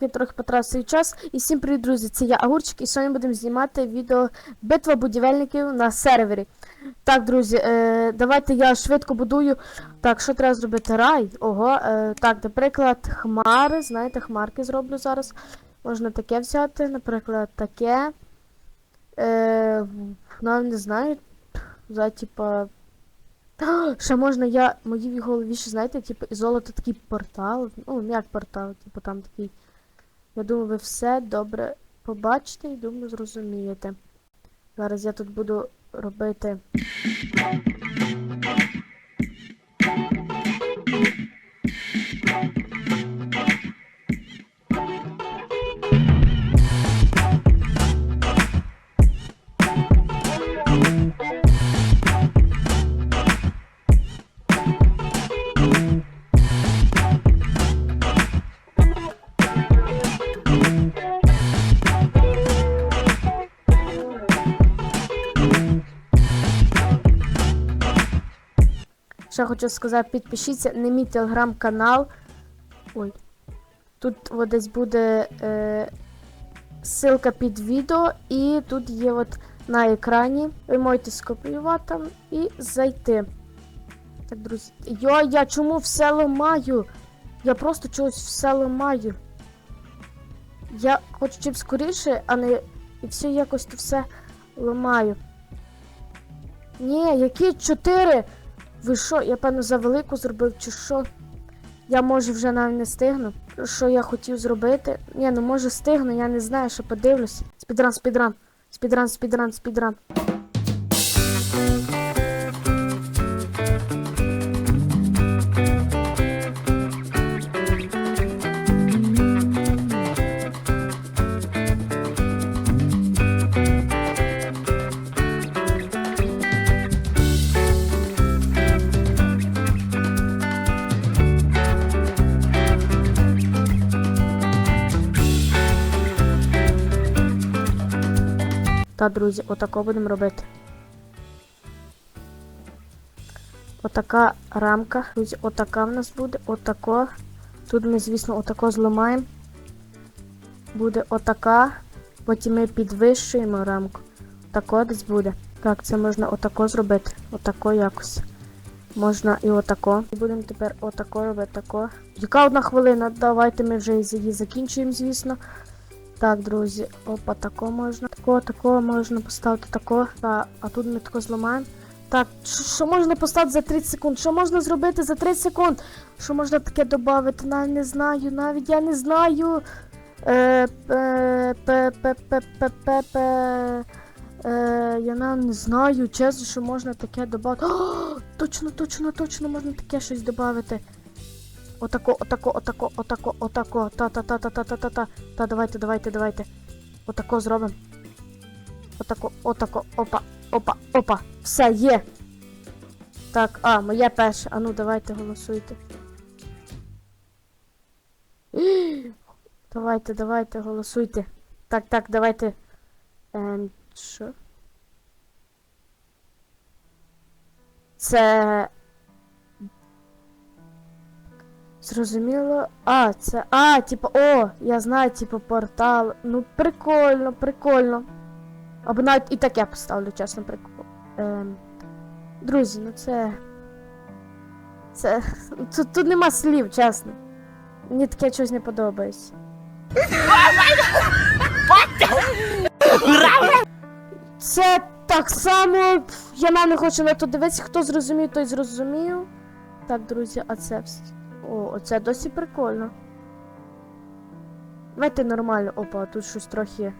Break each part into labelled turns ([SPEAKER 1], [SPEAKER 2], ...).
[SPEAKER 1] Я трохи потратив свій час. І всім привіт, друзі! Це я Агурчик, і сьогодні будемо знімати відео Битва будівельників на сервері. Так, друзі, е, давайте я швидко будую. Так, що треба зробити? Рай. Ого. Е, так, наприклад, хмари. Знаєте, хмарки зроблю зараз. Можна таке взяти, наприклад, таке. Е, навіть не знаю. За, типа. Ще можна я. Мої в голові ще, знаєте, типу, із золота такий портал. Ну, як портал, типу там такий. Я думаю, ви все добре побачите і думаю, зрозумієте. Зараз я тут буду робити. Ще хочу сказати, підпишіться на мій телеграм-канал. Ой. Тут от десь буде е, ссылка під відео, і тут є от на екрані. Ви можете скопіювати і зайти. Так, друзі. Йо, я чому все ламаю? Я просто чогось все ламаю. Я хочу чим скоріше, а не. І все якось то все ламаю. Ні, які чотири? Ви що, я певно за велику зробив, чи що? Я може вже навіть не стигну. Що я хотів зробити? Ні, ну може стигну, я не знаю, що подивлюсь. Спідран, спідран. Спідран, спідран, спідран. Та, друзі, отако будемо робити. Отака рамка. Друзі, отака в нас буде. Отако. Тут ми, звісно, отако зламаємо. Буде отака. Потім ми підвищуємо рамку. Отако десь буде. Так, це можна отако зробити. Отако якось. Можна і отако. І будемо тепер отако робити тако. Яка одна хвилина? Давайте ми вже її закінчуємо, звісно. Так, друзі, опа, тако можна. Тако, тако можна поставити тако. Та, а тут ми тако зламаємо. Так, що можна поставити за 30 секунд? Що можна зробити за 30 секунд? Що можна таке додати? Навіть не знаю, навіть я не знаю. Е, пе, пе, пе, пе, пе, пе, пе. Е, я навіть не знаю, чесно, що можна таке додати. Точно, точно, точно можна таке щось додати. Отако, отако, отако, отако, отако. Та-та-та-та-та-та-та. Та, давайте, давайте, давайте. Отако зробимо. Отако, отако, опа, опа, опа. Все, є. Так, а, моє перше. А ну давайте голосуйте. Давайте, давайте, голосуйте. Так, так, давайте. Ем, що? Це. Зрозуміло. А, це. А, типу, о, я знаю, типу, портал. Ну, прикольно, прикольно. Або навіть і таке поставлю, чесно, прикольно. Ем, друзі, ну це. Це. Тут, тут нема слів, чесно. Мені таке щось не подобається. Це так само. Я навіть не хочу на то дивитися. Хто зрозумів, той зрозумів. Так, друзі, а це все. О, оце досі прикольно. Давайте нормально. Опа, тут щось трохи.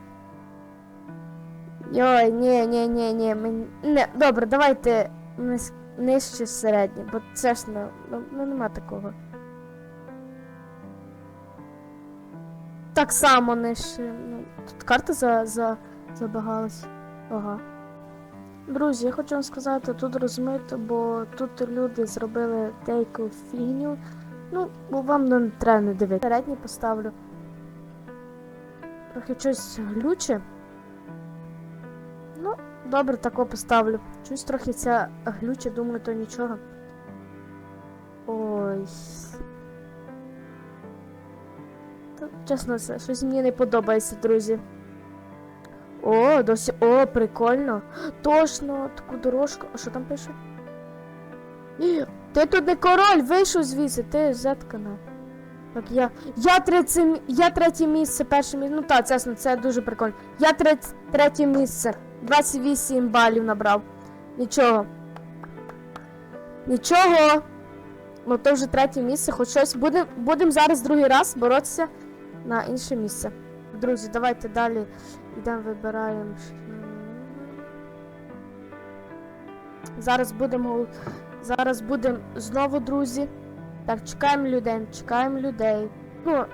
[SPEAKER 1] Йой, ні, ні, ні, ні. Мені... Не, добре, давайте ниж... нижче середнє, бо це ж ну, ну, ну нема такого. Так само нижче. Ну, тут карта за, за, забагалась. Ага. Друзі, я хочу вам сказати, тут розмито, бо тут люди зробили деяку фігню. Ну, бо вам не треба не дивитися. Середній поставлю. Трохи щось глюче. Ну, добре, тако поставлю. Щось трохи ця глюче, думаю, то нічого. Ой. Та Чесно, це щось мені не подобається, друзі. О, досі. О, прикольно. Точно, таку дорожку. А що там пише? Ти тут не король, вийшов звідси, ти заткана. Так, я. Я третє, я третє місце, перше місце. Ну так, чесно, це дуже прикольно. Я третє, третє місце. 28 балів набрав. Нічого. Нічого. Ну то вже третє місце, хоч щось. Будемо будем зараз другий раз боротися на інше місце. Друзі, давайте далі йдемо, вибираємо. Зараз будемо. Зараз будемо знову, друзі. Так, чекаємо людей, чекаємо людей. Ну,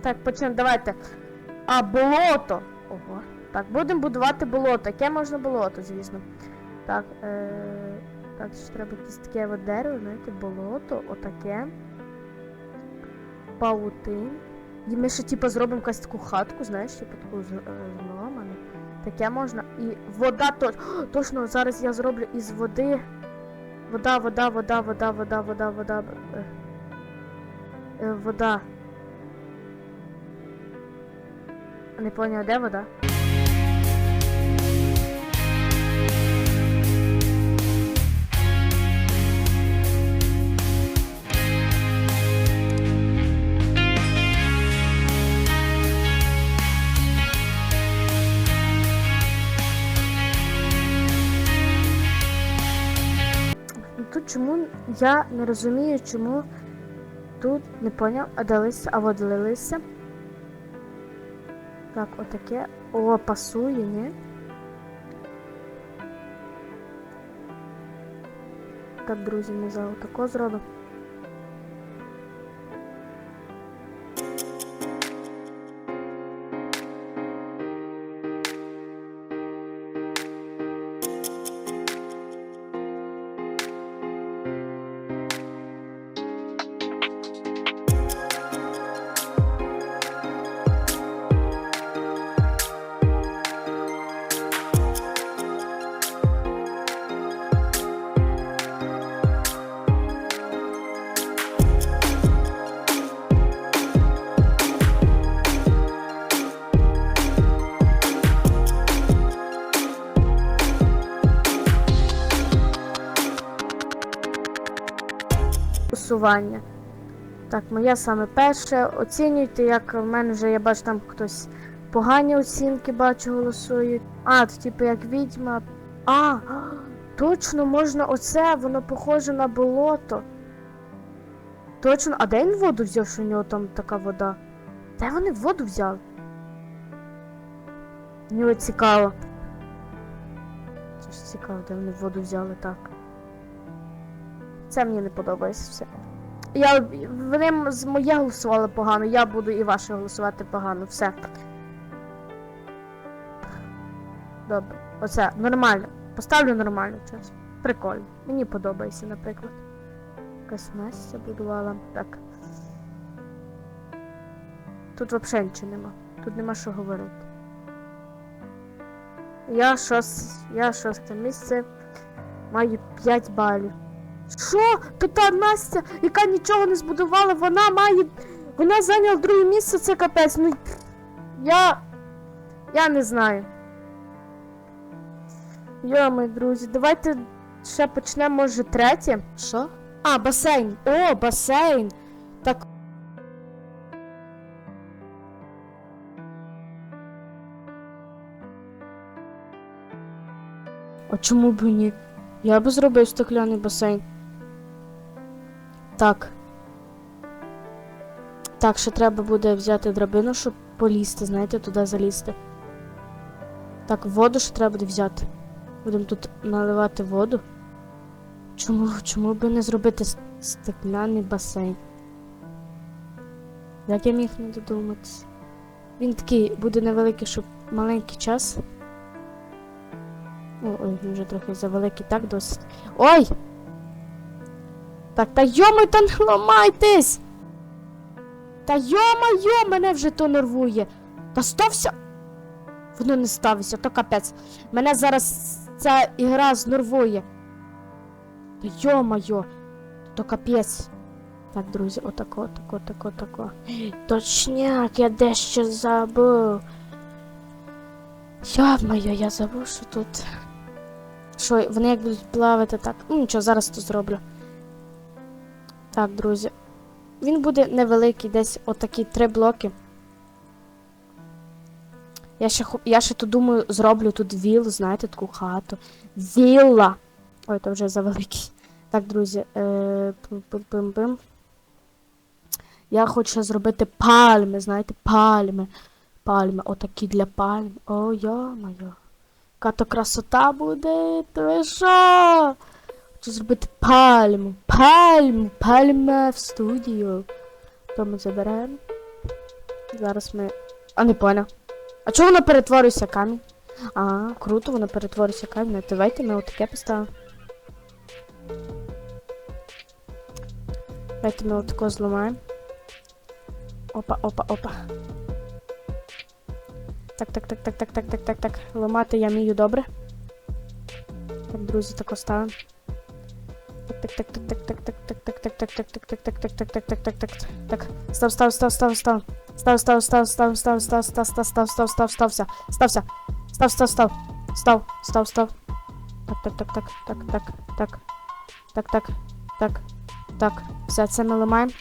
[SPEAKER 1] так, почнемо, давайте. А, болото! Ого. Так, будемо будувати болото. Яке можна болото, звісно. Так, е... так, ще треба якесь таке от дерево, знаєте, болото, отаке. Паутин. І ми ще типу зробимо якусь таку хатку, знаєш, типу таку е, зламану. Таке можна. І вода то... Точно, зараз я зроблю із води. Вода, вода, вода, вода, вода, вода, вода. Е, вода. Не поняв, де вода? Я не розумію, чому тут не поняв, а далися, а водилися. Так, отаке. О, пасує, ні? Так, друзі, ми за отако зробимо. Усування. Так, моя саме перше. Оцінюйте, як в мене вже я бачу, там хтось погані оцінки бачу, голосують. А, то типу як відьма. А, точно можна оце, воно похоже на болото. Точно, а де він воду взяв, що у нього там така вода? Де вони воду взяли? Мені цікаво. Це ж цікаво, де вони воду взяли так. Це мені не подобається все. Я, вони з моє голосували погано, я буду і ваше голосувати погано. Все. Добре. Оце, нормально. Поставлю нормально час. Прикольно. Мені подобається, наприклад. Якась Настя будувала. Так. Тут взагалі нічого нема. Тут нема що говорити. Я шос... Я шосте місце. Маю 5 балів. Що? То та Настя, яка нічого не збудувала, вона має. Вона зайняла друге місце, це капець. Ну. Я. Я не знаю. Йо, мої друзі, давайте ще почнемо, може, третє. Що? А, басейн. О, басейн. Так. А чому б і ні? Я би зробив стекляний басейн. Так. Так, ще треба буде взяти драбину, щоб полізти, знаєте, туди залізти. Так, воду ще треба буде взяти. Будемо тут наливати воду. Чому, чому би не зробити стекляний басейн? Як я міг не додуматися? Він такий буде невеликий, щоб маленький час. О, ой, він вже трохи завеликий, так досить. Ой! Так, та йоми, та не ламайтесь! Та йома-йо, мене вже то нервує. Та стався. Воно не ставиться, то капець. Мене зараз ця ігра знервує. Та йома-йо, то капець. Так, друзі, отако, отако, отако, отако. Точняк, я дещо забув. Йо-моє, я забув, що тут. Що, вони як будуть плавати так. Ну нічого, зараз то зроблю. Так, друзі. Він буде невеликий, десь отакі три блоки. Я ще, я ще тут думаю, зроблю тут віл, знаєте, таку хату. Вілла! Ой, то вже завеликий. Так, друзі, е, пим-пим-пим. Я хочу зробити пальми, знаєте, пальми. Пальми, отакі для пальм. О, йо-моє. Яка то красота буде. Ти що? Хочу зробити пальму. Пальму, пальма в студію. То ми заберемо. Зараз ми. А не поняв. А чого воно перетворюється камінь? А, круто, воно перетворюється камінь. Давайте ми отаке поставимо. Давайте ми отако зламаємо. Опа, опа, опа. Так, так, так, так, так, так, так, так, так. Ламати я вмію добре. Так, друзі, тако ставимо. Так, так, так, так, так, так, так, так, так, так, так, так, так, так, так, так, так, так, так. Став, став, став, став, став. Став, став, став, став, став, став, став, став, став, став, став, стався. Стався. Став, став, став. Став, став, став. Так, так, так, так, так, так, так. Так, так, так, так. Все, це ми ламаємо.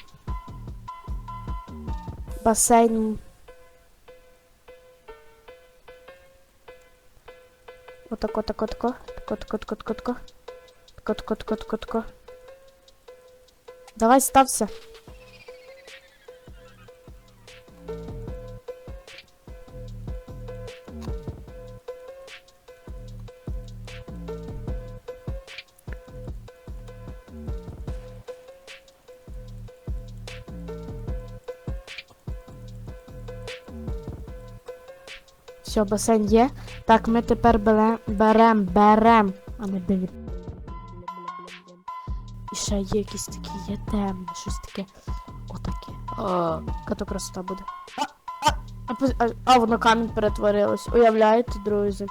[SPEAKER 1] Басейн. Отако, тако, тако. Тако, тако, тако, тако, тако. Тако, тако, тако, тако, тако. Давай стався. Все, басейн є. Так, ми тепер берем, берем, берем. А не берем. Ще є якісь такі, є темне, щось таке. Отаке. Като красота буде. А, а, а, воно камінь перетворилось. Уявляєте, друзі?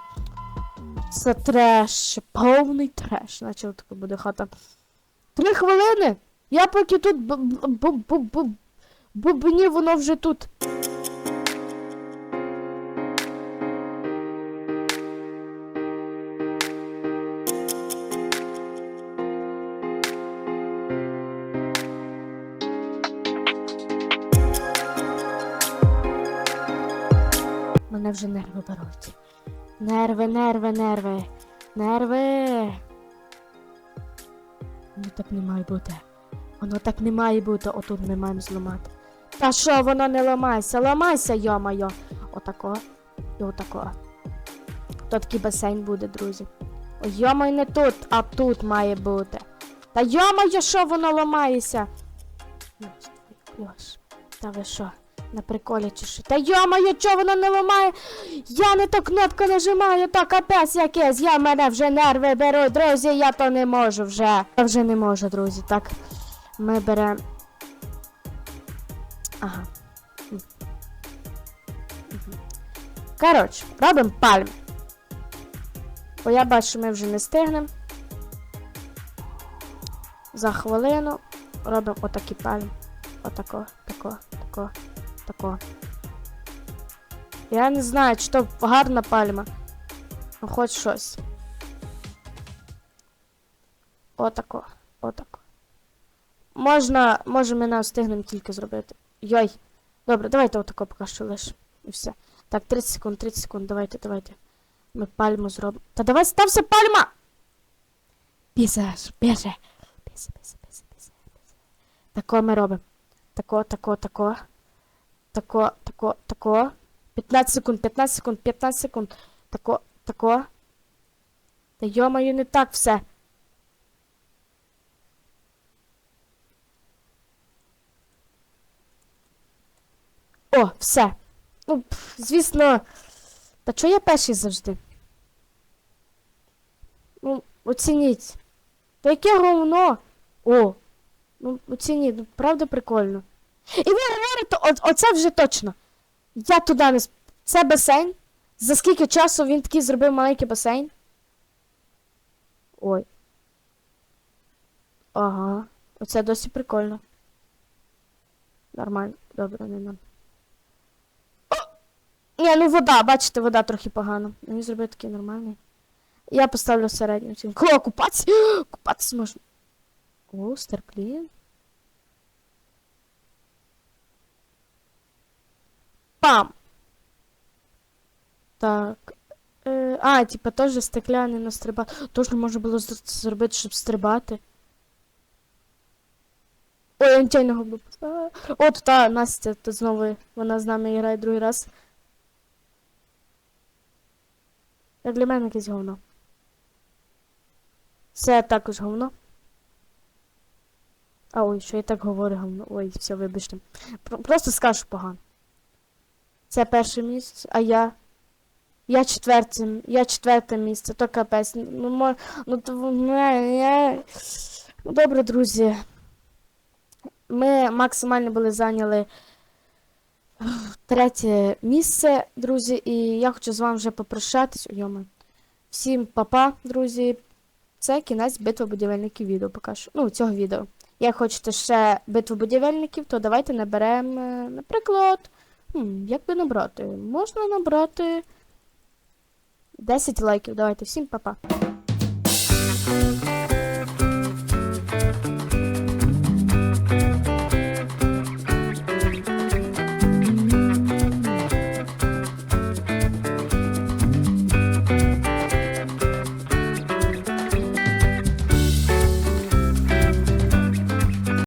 [SPEAKER 1] Це треш, повний треш. Наче така буде хата. Три хвилини! Я поки тут бубні, воно вже тут. Вже нерви беруть. Нерви, нерви, нерви. Нерви. Воно так не має бути. Воно так не має бути. Отут ми маємо зламати. Та що, воно не ламайся, ламайся, йо-моє. Отако. І отако. То такий басейн буде, друзі. О, йо-моє, не тут, а тут має бути. Та йо-моє, що воно ламається? Та ви що? На приколі чи що? Та йо-моє, чого воно не ламає? Я не ту кнопку нажимаю, то капець якийсь. Я мене вже нерви беру, друзі, я то не можу вже. Я вже не можу, друзі. Так. Ми беремо. Ага. Коротше, робимо пальм. Бо я бачу, ми вже не стигнемо. За хвилину робимо отакий пальм. Отако, тако, тако, тако. Я не знаю, чи то гарна пальма. Ну, хоч щось. Отако, отако. Можна, може ми не встигнемо тільки зробити. Йой. Добре, давайте отако поки що лиш. І все. Так, 30 секунд, 30 секунд, давайте, давайте. Ми пальму зробимо. Та давай стався пальма! Пісеш, біже. Пісе, пісе, пісе, пісе, пісе. Тако ми робимо. Тако, тако, тако. Тако, тако, тако. 15 секунд, 15 секунд, 15 секунд. Тако, тако. Та йомаю, не так все. О, все. Ну, звісно. Та чого я перший завжди? Ну, оцініть. Та яке говно? О. Ну, оцініть, ну, правда прикольно. І ви говорите, о, оце вже точно. Я туди не. Це басейн. За скільки часу він такий зробив маленький басейн? Ой. Ага. Оце досі прикольно. Нормально, добре, не нам. Ні, ну вода, бачите, вода трохи погано. Мені зробити такий нормальний. Я поставлю середню оцінку. О, купатися! Купатися можна. О, стерклін. Пам! Так. Е, а, типа теж стекляний на стрибати. Тож не можна було зробити, щоб стрибати. Ой, антейного був. От та Настя, то знову вона з нами грає другий раз. Як для мене якесь говно. Це також говно. А ой, що я так говорю говно. Ой, все, вибачте. Просто скажу погано. Це перше місце, а я. Я четверте, я четверте місце, то капець. Ну, ну, то, ну, я, ну добре, друзі. Ми максимально були зайняли третє місце, друзі, і я хочу з вами вже попрощатись. Йома. Всім па-па, друзі. Це кінець битви будівельників відео поки що. Ну, цього відео. Як хочете ще битву будівельників, то давайте наберемо, е, наприклад. Як би набрати? Можна набрати 10 лайків. Давайте, всім па-па.